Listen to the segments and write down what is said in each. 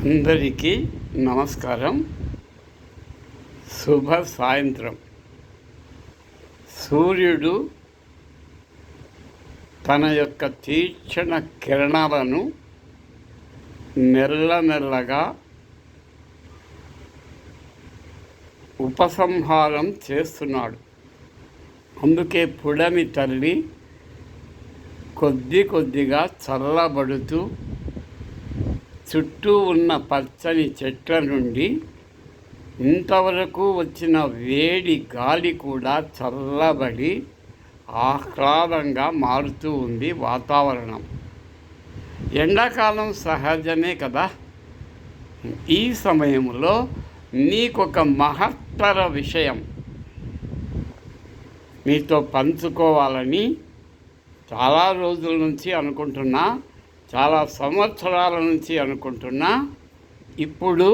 అందరికీ నమస్కారం. శుభ సాయంత్రం. సూర్యుడు తన యొక్క తీక్షణ కిరణాలను మెల్లమెల్లగా ఉపసంహారం చేస్తున్నాడు. అందుకే పుడమి తల్లి కొద్ది కొద్దిగా చల్లబడుతూ చుట్టూ ఉన్న పచ్చని చెట్ల నుండి ఇంతవరకు వచ్చిన వేడి గాలి కూడా చల్లబడి ఆహ్లాదంగా మారుతూ ఉంది వాతావరణం. ఎండాకాలం సహజమే కదా. ఈ సమయంలో నీకొక మహత్తర విషయం. మీతో పంచుకోవాలని చాలా రోజుల నుంచి అనుకుంటున్నా. చాలా సంవత్సరాల నుంచి అనుకుంటున్నా ఇప్పుడు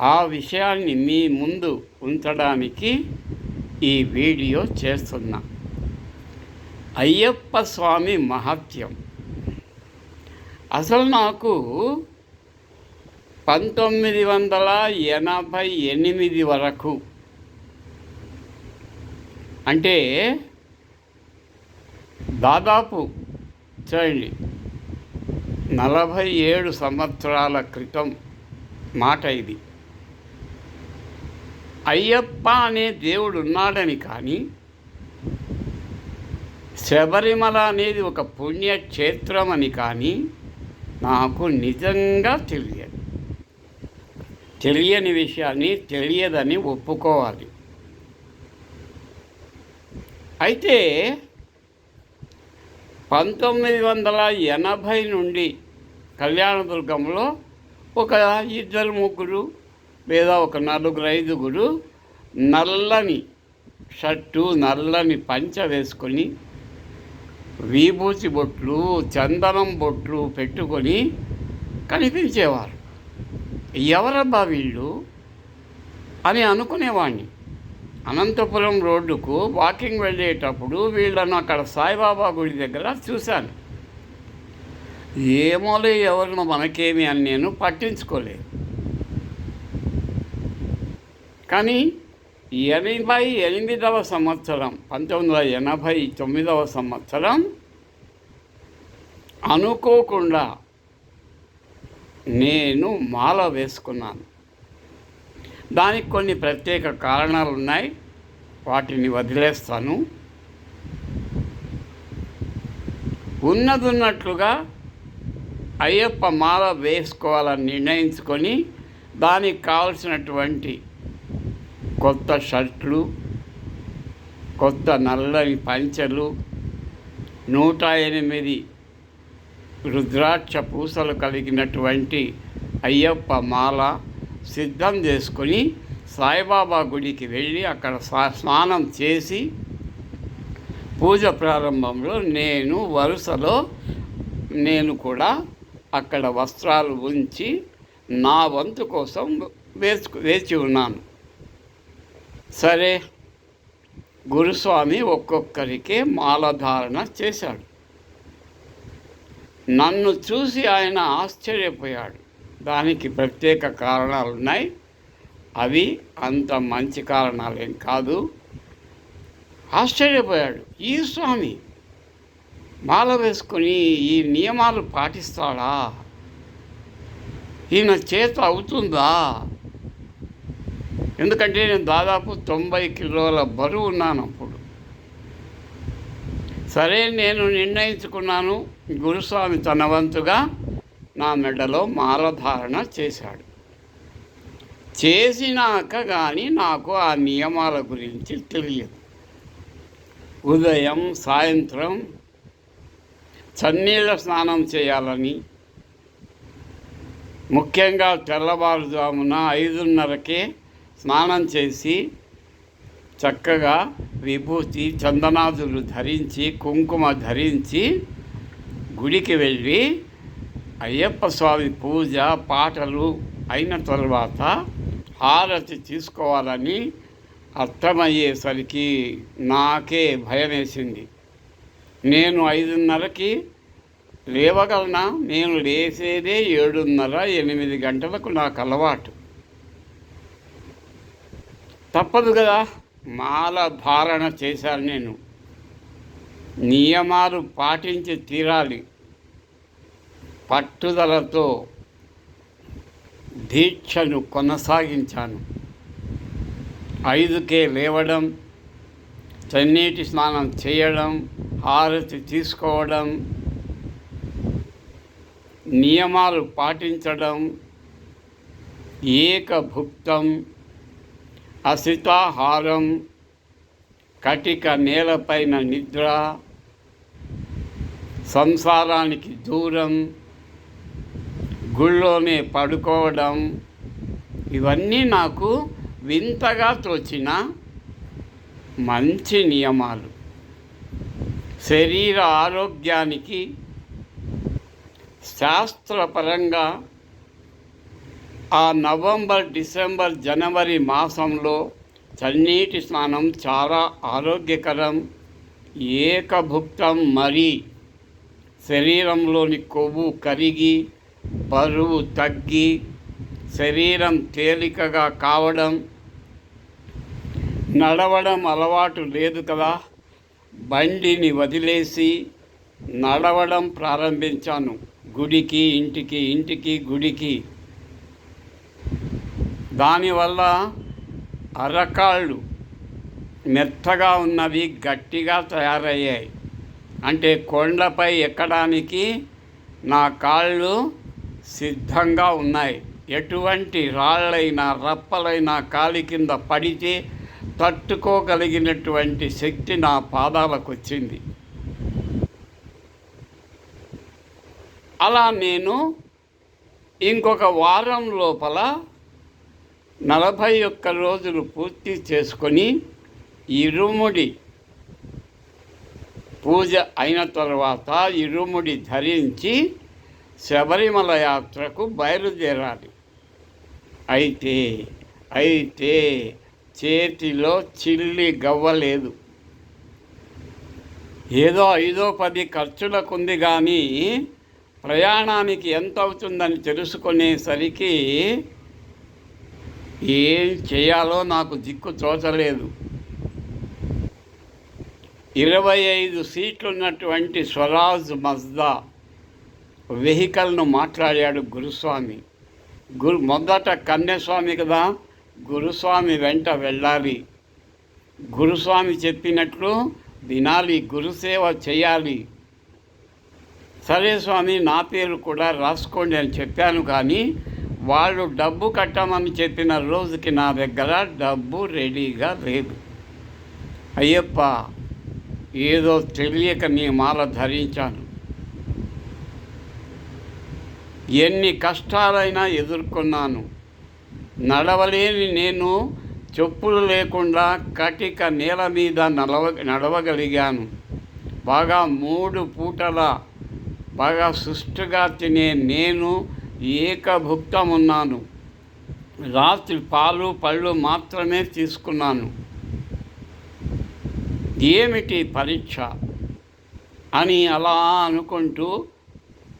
ఆ విషయాన్ని మీ ముందు ఉంచడానికి ఈ వీడియో చేస్తున్నా. అయ్యప్ప స్వామి మహత్యం. అసలు నాకు పంతొమ్మిది వందల ఎనభై ఎనిమిది వరకు అంటే దాదాపు చూడండి నలభై ఏడు సంవత్సరాల క్రితం మాట ఇది. అయ్యప్ప అనే దేవుడు ఉన్నాడని కానీ శబరిమల అనేది ఒక పుణ్యక్షేత్రం అని కానీ నాకు నిజంగా తెలియదు. తెలియని విషయాన్ని తెలియదని ఒప్పుకోవాలి. అయితే పంతొమ్మిది వందల ఎనభై నుండి కళ్యాణదుర్గంలో ఒక ఇద్దరు ముగ్గురు లేదా ఒక నలుగురు ఐదుగురు నల్లని షర్టు నల్లని పంచ వేసుకొని విభూతి బొట్లు చందనం బొట్లు పెట్టుకొని కనిపించేవారు. ఎవరబ్బా వీళ్ళు? అని అనుకునేవాడిని అనంతపురం రోడ్డుకు వాకింగ్ వెళ్ళేటప్పుడు వీళ్ళను అక్కడ సాయిబాబా గుడి దగ్గర చూశాను. ఏమోలే ఎవరినో మనకేమి అని నేను పట్టించుకోలేదు. కానీ ఎనభై ఎనిమిదవ సంవత్సరం పంతొమ్మిది వందల ఎనభై తొమ్మిదవ సంవత్సరం అనుకోకుండా నేను మాల వేసుకున్నాను. దానికి కొన్ని ప్రత్యేక కారణాలు ఉన్నాయి వాటిని వదిలేస్తాను. ఉన్నదున్నట్లుగా అయ్యప్ప మాల వేసుకోవాలని నిర్ణయించుకొని దానికి కావలసినటువంటి కొత్త షర్ట్లు కొత్త నల్లని పంచెలు నూట ఎనిమిది రుద్రాక్ష పూసలు కలిగినటువంటి అయ్యప్ప మాల సిద్ధం చేసుకొని సాయిబాబా గుడికి వెళ్ళి అక్కడ స్నానం చేసి పూజ ప్రారంభంలో నేను వరుసలో నేను కూడా అక్కడ వస్త్రాలు ఉంచి నా వంతు కోసం వేచు వేచి ఉన్నాను. సరే గురుస్వామి ఒక్కొక్కరికే మాలధారణ చేశాడు. నన్ను చూసి ఆయన ఆశ్చర్యపోయాడు. దానికి ప్రత్యేక కారణాలు ఉన్నాయి అవి అంత మంచి కారణాలేం కాదు. ఆశ్చర్యపోయాడు. ఈ స్వామి మాల వేసుకొని ఈ నియమాలు పాటిస్తాడా? ఈయన చేత అవుతుందా? ఎందుకంటే నేను దాదాపు తొంభై కిలోల బరువు ఉన్నాను అప్పుడు. సరే నేను నిర్ణయించుకున్నాను. గురుస్వామి తన వంతుగా నా మెడలో మాలధారణ చేశాడు. చేసినాక కానీ నాకు ఆ నియమాల గురించి తెలియదు. ఉదయం సాయంత్రం చన్నీళ్ళ స్నానం చేయాలని ముఖ్యంగా తెల్లవారుజామున ఐదున్నరకే స్నానం చేసి చక్కగా విభూతి చందనాదులు ధరించి కుంకుమ ధరించి గుడికి వెళ్ళి అయ్యప్ప స్వామి పూజ పాటలు అయిన తర్వాత హారతి తీసుకోవాలని అర్థమయ్యేసరికి నాకే భయం వేసింది నేను ఐదున్నరకి లేవగలనా? నేను లేసేదే ఏడున్నర ఎనిమిది గంటలకు నాకు అలవాటు. తప్పదు కదా మాల ధారణ చేశాను నేను. నియమాలు పాటించి తీరాలి. పట్టుదలతో దీక్షను కొనసాగించాను. ఐదుకే లేవడం చన్నీటి స్నానం చేయడం హారతి తీసుకోవడం నియమాలు పాటించడం ఏకభుక్తం అసితాహారం కటిక నేలపైన నిద్ర సంసారానికి దూరం గుళ్ళోనే పడుకోవడం ఇవన్నీ నాకు వింతగా తోచిన మంచి నియమాలు. శరీర ఆరోగ్యానికి శాస్త్రపరంగా ఆ నవంబర్ డిసెంబర్ జనవరి మాసంలో చన్నీటి స్నానం చాలా ఆరోగ్యకరం ఏకభుక్తం మరి శరీరంలోని కొవ్వు కరిగి బరువు తగ్గి శరీరం తేలికగా కావడం నడవడం అలవాటు లేదు కదా. బండిని వదిలేసి నడవడం ప్రారంభించాను. గుడికి ఇంటికి ఇంటికి గుడికి. దానివల్ల అరకాళ్ళు మెత్తగా ఉన్నవి గట్టిగా తయారయ్యాయి. అంటే కొండపై ఎక్కడానికి నా కాళ్ళు సిద్ధంగా ఉన్నాయి. ఎటువంటి రాళ్ళైనా రప్పలైనా కాలి కింద పడితే తట్టుకోగలిగినటువంటి శక్తి నా పాదాలకు వచ్చింది అలా నేను ఇంకొక వారం లోపల నలభై ఒక్క రోజులు పూర్తి చేసుకొని ఇరుముడి పూజ అయిన తర్వాత ఇరుముడి ధరించి శబరిమల యాత్రకు బయలుదేరాలి. అయితే అయితే చేతిలో చిల్లి గవ్వలేదు. ఏదో ఐదో పది ఖర్చులకుంది కానీ ప్రయాణానికి ఎంత అవుతుందని తెలుసుకునేసరికి ఏం చేయాలో నాకు దిక్కు తోచలేదు. ఇరవై ఐదు సీట్లు ఉన్నటువంటి స్వరాజ్ మజ్దా వెహికల్ను మాట్లాడాడు గురుస్వామి. గురు మొదట కన్యస్వామి కదా గురుస్వామి వెంట వెళ్ళాలి. గురుస్వామి చెప్పినట్లు వినాలి గురుసేవ చేయాలి. సరే స్వామి నా పేరు కూడా రాసుకోండి అని చెప్పాను కానీ వాళ్ళు డబ్బు కట్టమని చెప్పిన రోజుకి నా దగ్గర డబ్బు రెడీగా లేదు. అయ్యప్ప ఏదో తెలియక నీ మాల ధరించాను. ఎన్ని కష్టాలైనా ఎదుర్కొన్నాను. నడవలేని నేను చెప్పులు లేకుండా కటిక నేల మీద నడవ నడవగలిగాను. బాగా మూడు పూటల బాగా సుష్టుగా తినే నేను ఏకభుక్తమున్నాను. రాత్రి పాలు పళ్ళు మాత్రమే తీసుకున్నాను. ఏమిటి పరీక్ష? అని అలా అనుకుంటూ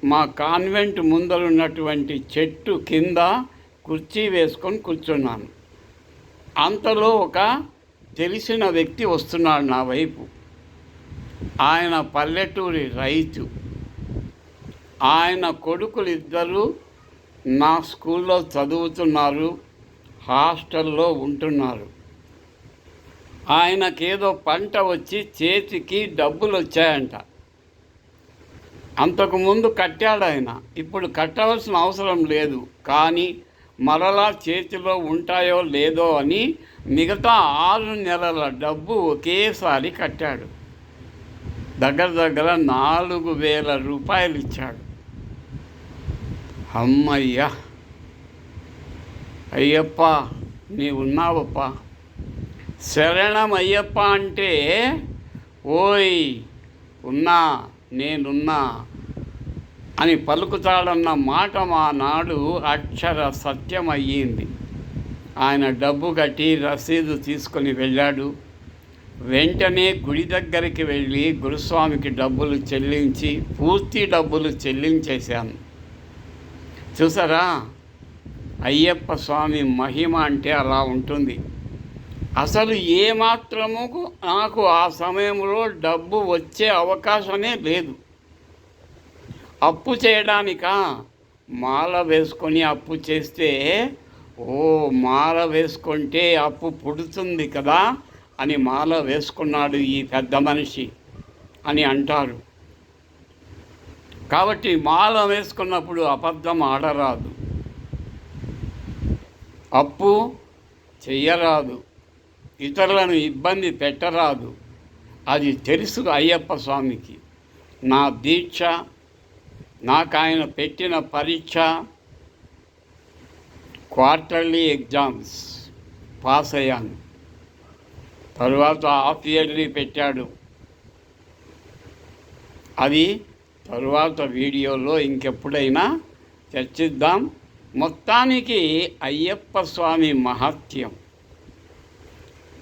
మా కాన్వెంట్ ముందరున్నటువంటి చెట్టు కింద కుర్చీ వేసుకొని కూర్చున్నాను. అంతలో ఒక తెలిసిన వ్యక్తి వస్తున్నాడు నా వైపు. ఆయన పల్లెటూరి రైతు. ఆయన కొడుకులు ఇద్దరు నా స్కూల్లో చదువుతున్నారు హాస్టల్లో ఉంటున్నారు. ఆయనకేదో పంట వచ్చి చేతికి డబ్బులు వచ్చాయంట అంతకుముందు కట్టాడు ఆయన. ఇప్పుడు కట్టవలసిన అవసరం లేదు. కానీ మరలా చేతిలో ఉంటాయో లేదో అని మిగతా ఆరు నెలల డబ్బు ఒకేసారి కట్టాడు. దగ్గర దగ్గర నాలుగు వేల రూపాయలు ఇచ్చాడు. అమ్మయ్యా! అయ్యప్ప! నీ ఉన్నావప్ప శరణం అయ్యప్ప అంటే ఓయ్! ఉన్నా! నేనున్నా అని పలుకుతాడన్న మాట మా నాడు అక్షర సత్యం అయ్యింది ఆయన డబ్బు కట్టి రసీదు తీసుకొని వెళ్ళాడు. వెంటనే గుడి దగ్గరికి వెళ్ళి గురుస్వామికి డబ్బులు చెల్లించి పూర్తి డబ్బులు చెల్లించేశాను. చూసారా? అయ్యప్ప స్వామి మహిమ అంటే అలా ఉంటుంది. అసలు ఏమాత్రము నాకు ఆ సమయంలో డబ్బు వచ్చే అవకాశమే లేదు. అప్పు చేయడానిక? మాల వేసుకొని అప్పు చేస్తే ఓ మాల వేసుకుంటే అప్పు పుడుతుంది కదా అని మాల వేసుకున్నాడు ఈ పెద్ద మనిషి అని అంటారు. కాబట్టి మాల వేసుకున్నప్పుడు అబద్ధం ఆడరాదు. అప్పు చెయ్యరాదు. ఇతరులను ఇబ్బంది పెట్టరాదు. అది తెలుసు అయ్యప్ప స్వామికి. నా దీక్ష నాకు ఆయన పెట్టిన పరీక్ష క్వార్టర్లీ ఎగ్జామ్స్ పాస్ అయ్యాను. తరువాత హాఫ్ ఇయర్లీ పెట్టాడు. అది తరువాత వీడియోలో ఇంకెప్పుడైనా చర్చిద్దాం. మొత్తానికి అయ్యప్ప స్వామి మహత్యం.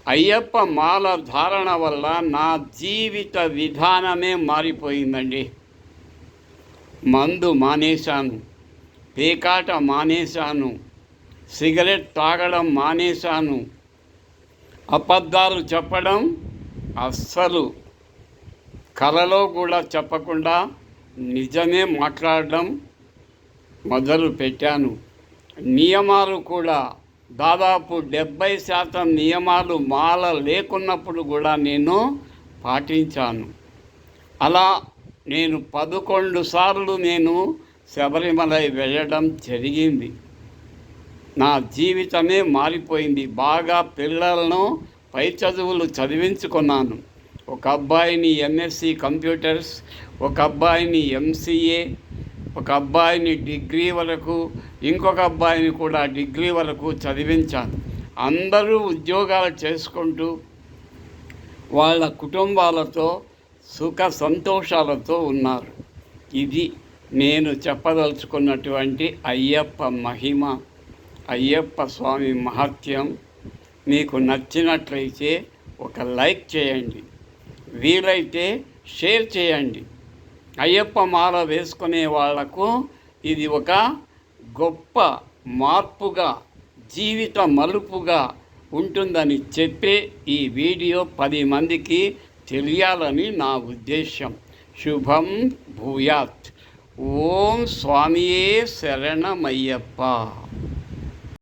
అయ్యప్ప మాల ధారణ వల్ల నా జీవిత విధానమే మారిపోయిందండి. మందు మానేశాను పేకాట మానేశాను సిగరెట్ తాగడం మానేశాను. అబద్ధాలు చెప్పడం అస్సలు కలలో కూడా చెప్పకుండా నిజమే మాట్లాడడం మొదలు పెట్టాను నియమాలు కూడా దాదాపు డెబ్బై శాతం నియమాలు మాల లేకున్నప్పుడు కూడా నేను పాటించాను. అలా నేను పదకొండు సార్లు నేను శబరిమల వెళ్ళడం జరిగింది. నా జీవితమే మారిపోయింది. బాగా పిల్లలను పై చదువులు చదివించుకున్నాను. ఒక అబ్బాయిని ఎంఎస్సి కంప్యూటర్స్ ఒక అబ్బాయిని ఎంసీఏ ఒక అబ్బాయిని డిగ్రీ వరకు ఇంకొక అబ్బాయిని కూడా డిగ్రీ వరకు చదివించాను అందరూ ఉద్యోగాలు చేసుకుంటూ వాళ్ళ కుటుంబాలతో సుఖ సంతోషాలతో ఉన్నారు. ఇది నేను చెప్పదలుచుకున్నటువంటి అయ్యప్ప మహిమ అయ్యప్ప స్వామి మహత్యం. మీకు నచ్చినట్లయితే ఒక లైక్ చేయండి. వీలైతే షేర్ చేయండి. అయ్యప్ప మాల వేసుకునే వాళ్ళకు ఇది ఒక గొప్ప మార్పుగా జీవిత మలుపుగా ఉంటుందని చెప్పే ఈ వీడియో పది మందికి తెలియాలని నా ఉద్దేశం. శుభం భూయాత్. ఓం స్వామియే శరణమయ్యప్ప.